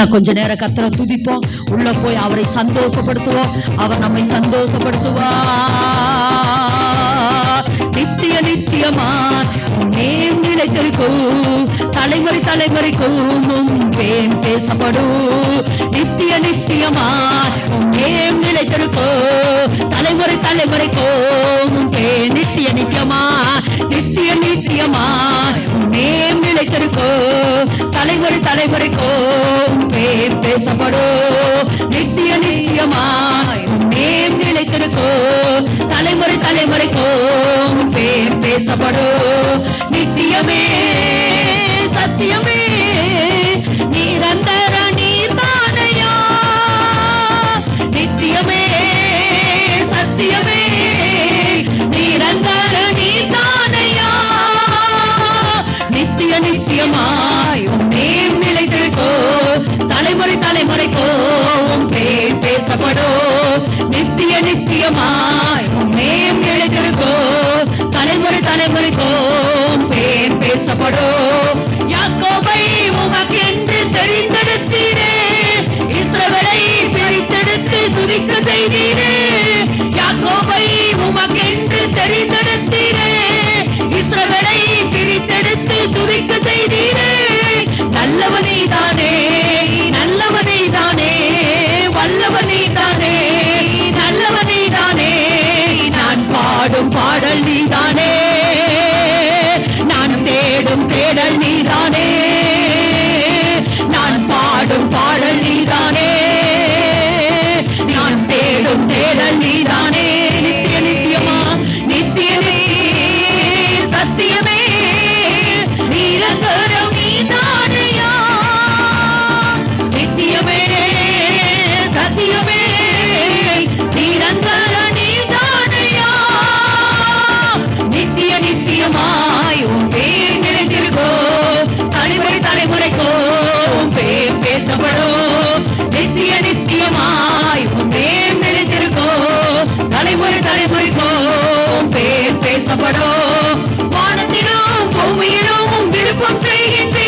இன்னும் கொஞ்ச நேரம் கத்தரை துதிப்போம். உள்ள போய் அவரை சந்தோஷப்படுத்துவோம். அவர் நம்மை சந்தோஷப்படுத்துவா நித்திய நித்தியமா நேம் நிலைத்திருக்கும் தலைமுறை தலைமுறைக்கும் பேன் பேசப்படும். நித்திய நித்தியமா நேம் நிலைத்திருக்கும் தலைமுறை தலைமுறைக்கும் பேன் நித்திய நித்தியமா நித்திய நித்தியமா நேம் நிலைத்திருக்கும் தலைமுறை தலைமுறைக்கும் பேர் பேசப்படும். நித்திய நித்தியமாய் நேம் நிலைத்திருக்கோ. தலைமுறை தலைமுறைக்கும் பேர் பேசப்படும். நித்தியமே சத்தியமே நிரந்தர உமக்கென்று தெரிந்தெடுத்த பேசப்படும் நித்திய நித்தியமாய் பேர் நினைத்திருக்கோ? தலைமுறை தலைமுறைக்கோ பேர் பேசப்படும் வானத்திலும் பூமியிலும் விருப்பம் செய்கின்ற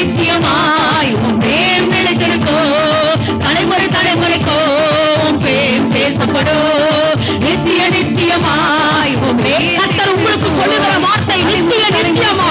நித்தியமாய் உன் பேர் நிலைத்திருக்கோ. தலைமுறை தலைமுறைக்கோ உன் பேர் பேசப்படும் நித்திய நித்தியமாய் உன் பேர் உங்களுக்கு சொல்லுகிற வார்த்தை நித்திய நித்தியமாய்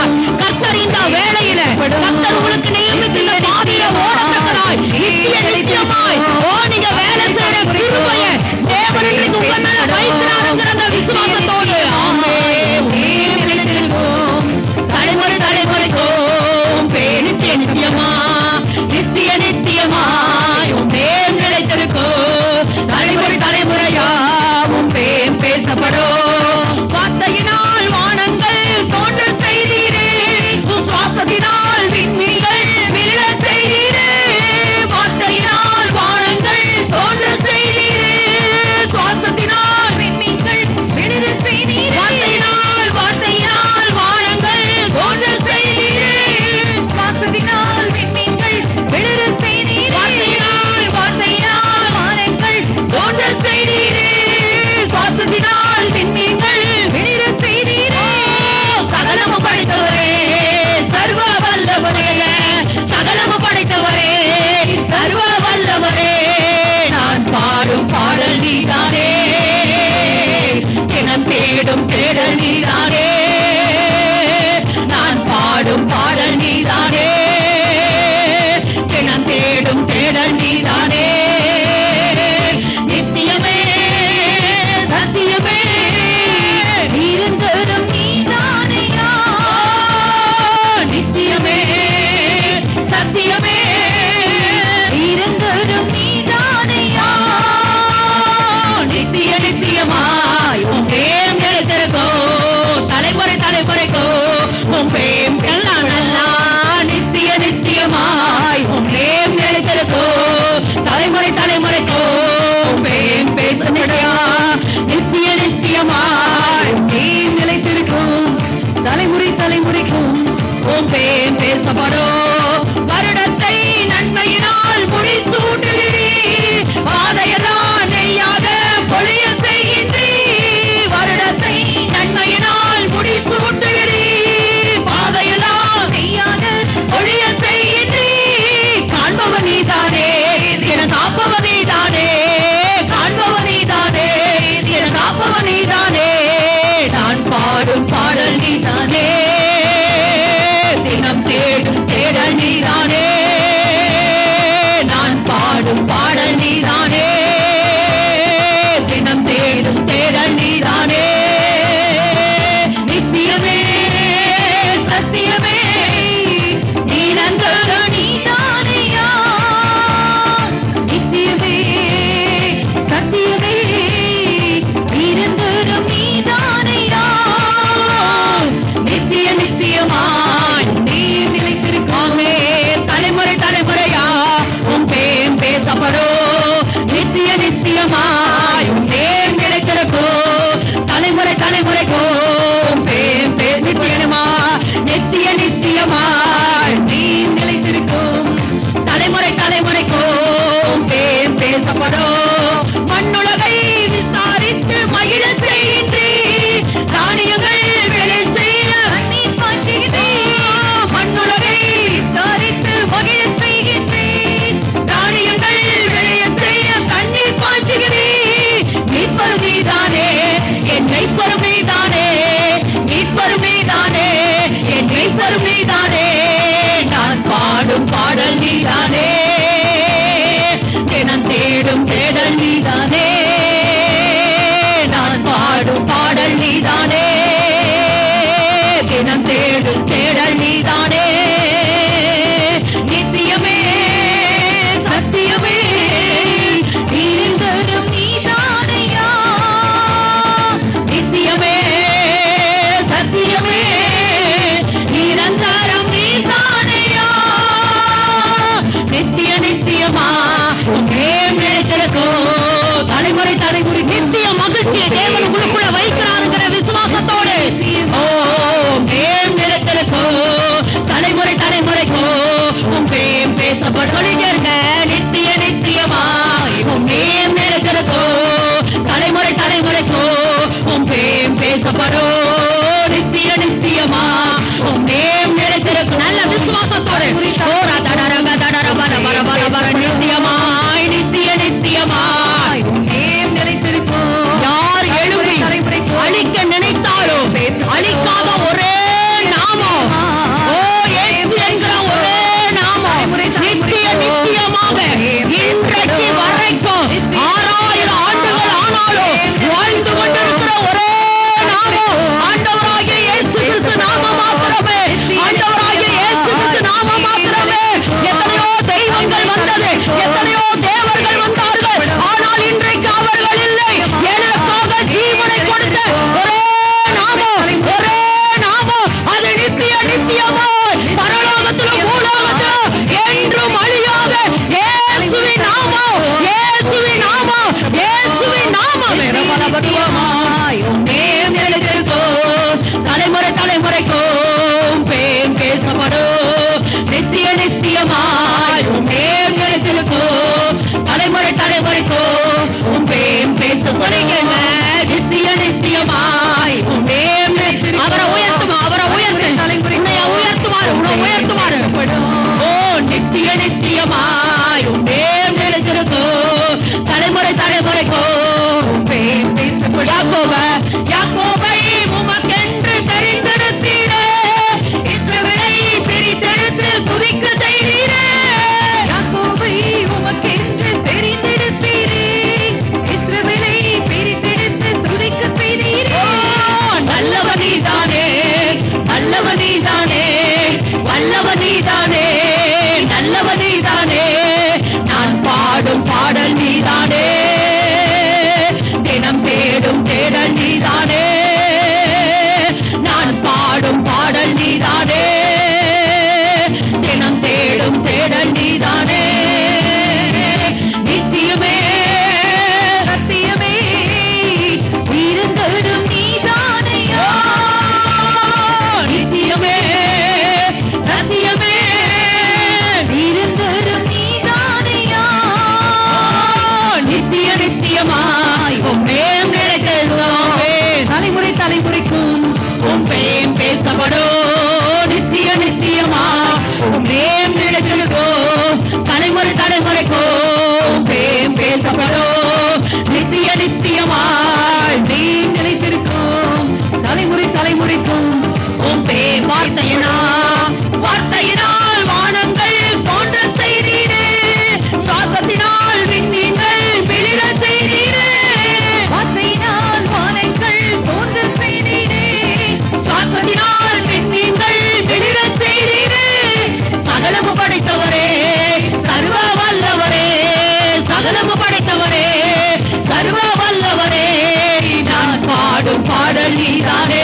started.